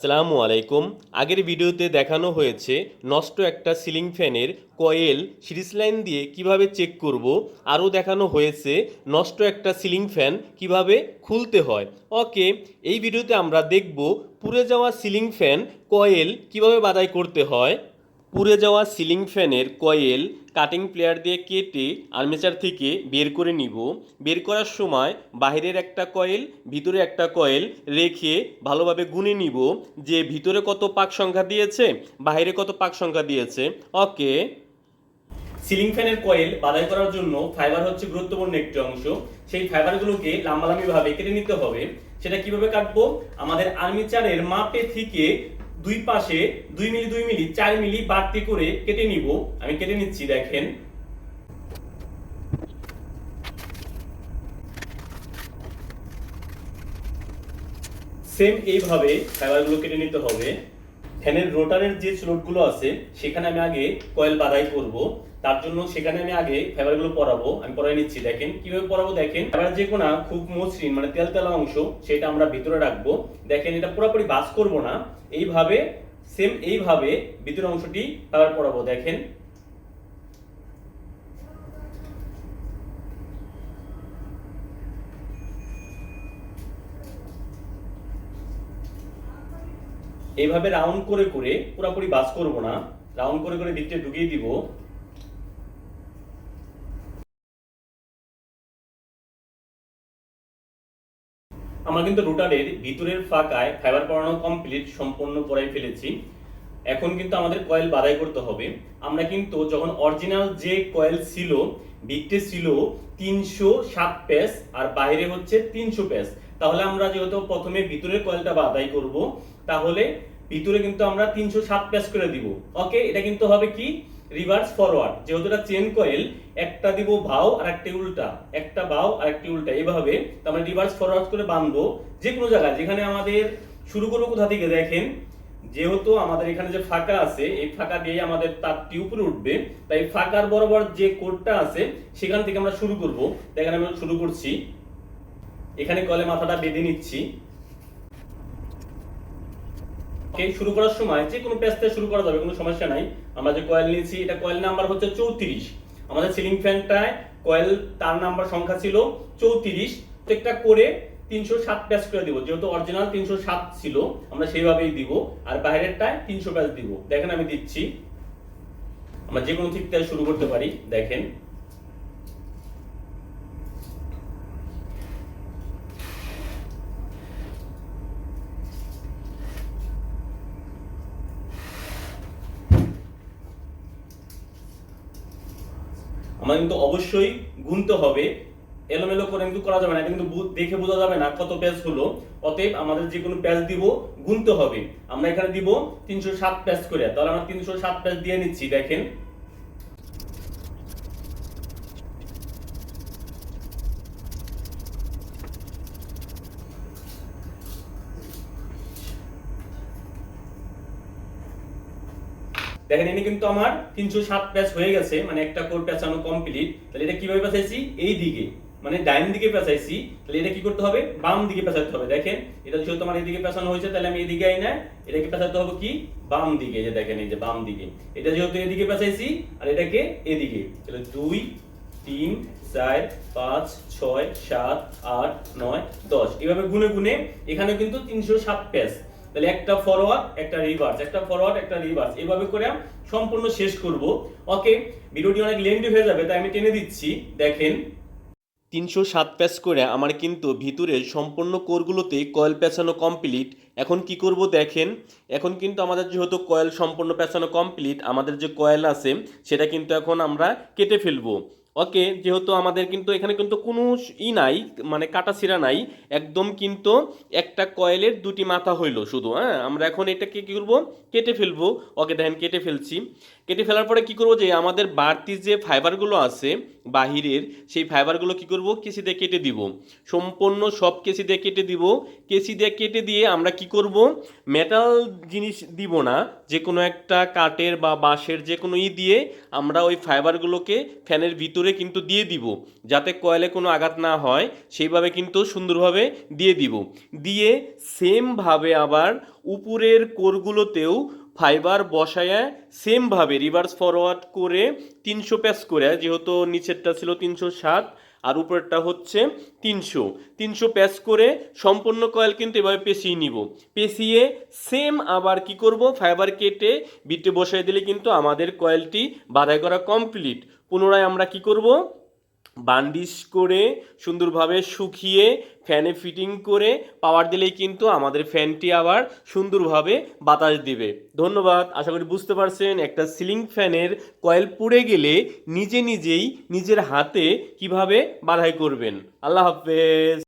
আসসালামু আলাইকুম। আগের ভিডিওতে দেখানো হয়েছে নষ্ট একটা সিলিং ফ্যানের কয়েল সিরিজ লাইন দিয়ে কীভাবে চেক করব। আরও দেখানো হয়েছে নষ্ট একটা সিলিং ফ্যান কীভাবে খুলতে হয়। ওকে, এই ভিডিওতে আমরা দেখব পুড়ে যাওয়া সিলিং ফ্যান কয়েল কীভাবে বাদাই করতে হয়। পুড়ে যাওয়া সিলিং ফ্যানের কয়েল কাটিং প্লেয়ার দিয়ে কেটে আর্মেচার থেকে বের করে নিব। বের করার সময় বাইরের একটা কয়েল, ভিতরে একটা কয়েল রেখে ভালোভাবে গুনে নিব যে ভিতরে কত পাক সংখ্যা দিয়েছে বাইরে কত পাক সংখ্যা দিয়েছে। ওকে। সিলিং ফ্যানের কয়েল বাদাই করার জন্য ফাইবার হচ্ছে গুরুত্বপূর্ণ একটি অংশ। সেই ফাইবারগুলোকে লাম্বালাম্বি ভাবে কেটে নিতে হবে। সেটা কীভাবে কাটবো? আমাদের আর্মিচারের মাপে থেকে দুই পাশে দুই মিলি দুই মিলি, চার মিলি বাড়তি করে কেটে নিব। আমি কেটে নিচ্ছি, দেখেন। সেম এইভাবে ফাইবারগুলো কেটে নিতে হবে। ফ্যানের রোটারের যে স্লোটগুলো আছে, সেখানে আমি আগে কয়েল বাদাই করব। তার জন্য সেখানে আমি আগে ফাইবারগুলো পরাবো। আমি পরাই নিচ্ছি, দেখেন। কীভাবে পরাবো, দেখেন। ফাইবার যে কোনো খুব মসৃণ মানে তেল তেলা অংশ, সেটা আমরা ভিতরে রাখব। দেখেন, এটা পুরোপুরি বাস করব না। এইভাবে সেম এইভাবে ভিতরের অংশটি ফাইবার পরাবো দেখেন। এইভাবে রাউন্ড করে করে, পুরোপুরি বাস করব না। রাউন্ড করে করে দিকটা ঢুকিয়ে দিব। আমরা কিন্তু রোটারের ভিতরের ফাঁকায় ফাইবার পরানো কমপ্লিট সম্পূর্ণ পরাই ফেলেছি। এখন কিন্তু আমাদের কয়েল বাদাই করতে হবে। আমরা কিন্তু যখন অরিজিনাল যে কয়েল ছিল বিটে ছিল, তিনশো সাত প্যাস আর বাইরে হচ্ছে তিনশো প্যাস তাহলে আমরা যেহেতু প্রথমে ভিতরের কয়েলটা বাদাই করব, তাহলে ভিতরে কিন্তু আমরা তিনশো সাত প্যাস করে দিব। ওকে এটা কিন্তু হবে কি? রিভার্স ফরওয়ার্ড যেহেতু এটা চেন কয়েল একটা দিব ভাও আর একটা উল্টা। একটা ভাও আর একটা উল্টা এইভাবে আমরা রিভার্স ফরওয়ার্ড করে বাঁধবো যে কোনো জায়গায়। যেখানে আমাদের শুরু করব কোথা থেকে দেখেন? যেহেতু আমাদের এখানে যে ফাঁকা আছে, এই ফাঁকা দিয়ে আমাদের তারটি উপরে উঠবে। তাই ফাঁকার বরাবর যে কোডটা আছে, সেখান থেকে আমরা শুরু করব। দেখেন আমি শুরু করছি। এখানে কলে মাথাটা বেঁধে নিচ্ছি। ওকে শুরু করার সময় যে কোনো থেকে শুরু করা যাবে, কোনো সমস্যা নাই। আমরা যে কয়েল নিয়েছি, এটা কয়েল নাম্বার হচ্ছে চৌত্রিশ। আমাদের সিলিং ফ্যানটায় কয়েল তার নাম্বার সংখ্যা ছিল চৌত্রিশ। প্রত্যেকটা করে তিনশো সাত প্যাচ করে দিব। যেহেতু অরিজিনাল তিনশো সাত ছিল, আমরা সেইভাবেই দিব। আর বাইরেরটায় তিনশো প্যাচ দিব। দেখেন আমি দিচ্ছি। আমরা যে কোনো থেকে শুরু করতে পারি। দেখেন। আমার কিন্তু অবশ্যই গুনতে হবে। এলোমেলো করে কিন্তু করা যাবে না কিন্তু দেখে বোঝা যাবে না কত প্যাচ হলো। অতএব আমাদের যে কোনো প্যাচ দিব, গুনতে হবে। আমরা এখানে দিব তিনশো সাত প্যাচ করে। তাহলে আমরা তিনশো সাত প্যাচ দিয়ে নিচ্ছি, দেখেন। দেখেন, এনে কিন্তু আমার তিনশো সাত প্যাচ হয়ে গেছে মানে একটা কোর পেঁচানো কমপ্লিট তাহলে এটা কীভাবে পেঁচাইছি? এই দিকে মানে ডাইন দিকে পেঁচাইছি, তাহলে এটা কি করতে হবে? বাম দিকে পেঁচাতে হবে। দেখেন, এটা যেহেতু আমার এদিকে পেঁচানো হয়েছে, তাহলে আমি এদিকে আই না এটাকে পেঁচাতে হবে কি? বাম দিকে যে দেখেন, এই যে বাম দিকে। এটা যেহেতু এদিকে পেঁচাইছি, আর এটাকে এদিকে। তাহলে দুই, তিন, চার, পাঁচ, ছয়, সাত, আট, নয়, দশ। এভাবে গুনে গুনে এখানে কিন্তু তিনশো সাত পেজ তাহলে একটা ফরওয়ার্ড একটা রিভার্স একটা ফরওয়ার্ড একটা রিভার্স এভাবে করে সম্পূর্ণ শেষ করব। ওকে ভিডিওটি অনেক লেন্দি হয়ে যাবে, তাই আমি টেনে দিচ্ছি। দেখেন, তিনশো সাত প্যাচ করে আমার কিন্তু ভিতরে সম্পূর্ণ কোরগুলোতে কয়েল পেঁচানো কমপ্লিট এখন কি করব দেখেন, এখন কিন্তু আমাদের যেহেতু কয়েল সম্পূর্ণ পেঁচানো কমপ্লিট আমাদের যে কয়েল আছে, সেটা কিন্তু এখন আমরা কেটে ফেলব। ওকে, যেহেতু আমাদের কিন্তু এখানে কিন্তু কোনো ই নাই মানে কাটা ছিঁড়া নাই, একদম কিন্তু একটা কয়েলের দুটি মাথা হইল শুধু হ্যাঁ? আমরা এখন এটাকে কী করব? কেটে ফেলব। ওকে, দেখেন, কেটে ফেলছি। কেটে ফেলার পরে কি করব যে, আমাদের বাড়তি যে ফাইবারগুলো আছে বাহিরের, সেই ফাইবারগুলো কি করব? কেসি দিয়ে কেটে দিব। সম্পূর্ণ সব কেসি দিয়ে কেটে দিব। কেসি দিয়ে কেটে দিয়ে আমরা কি করব? মেটাল জিনিস দিব না যে কোনো একটা কাঠের বা বাঁশের যে কোনো ই দিয়ে আমরা ওই ফাইবারগুলোকে ফ্যানের ভিতরে করে কিন্তু দিয়ে দিব। যাতে কয়েলে কোনো আঘাত না হয়, সেইভাবে কিন্তু সুন্দরভাবে দিয়ে দিব। দিয়ে সেমভাবে আবার উপরের কোরগুলোতেও ফাইবার বসায় সেমভাবে রিভার্স ফরওয়ার্ড করে তিনশো প্যাস করে, যেহেতু নিচেরটা ছিল তিনশো সাত আর উপরেরটা হচ্ছে তিনশো। তিনশো প্যাচ করে সম্পূর্ণ কয়েল কিন্তু এভাবে পেশিয়ে নিব। পেঁচিয়ে সেম আবার কি করব? ফাইবার কেটে বিটে বসাই দিলে কিন্তু আমাদের কয়েলটি বাধাই করা কমপ্লিট। পুনরায় আমরা কি করব? বান্ডিশ করে সুন্দরভাবে শুকিয়ে ফ্যানে ফিটিং করে পাওয়ার দিলেই কিন্তু আমাদের ফ্যানটি আবার সুন্দরভাবে বাতাস দিবে। ধন্যবাদ। আশা করি বুঝতে পারছেন, একটা সিলিং ফ্যানের কয়েল পুড়ে গেলে নিজে নিজেই নিজের হাতে কীভাবে বাধাই করবেন। আল্লাহ হাফেজ।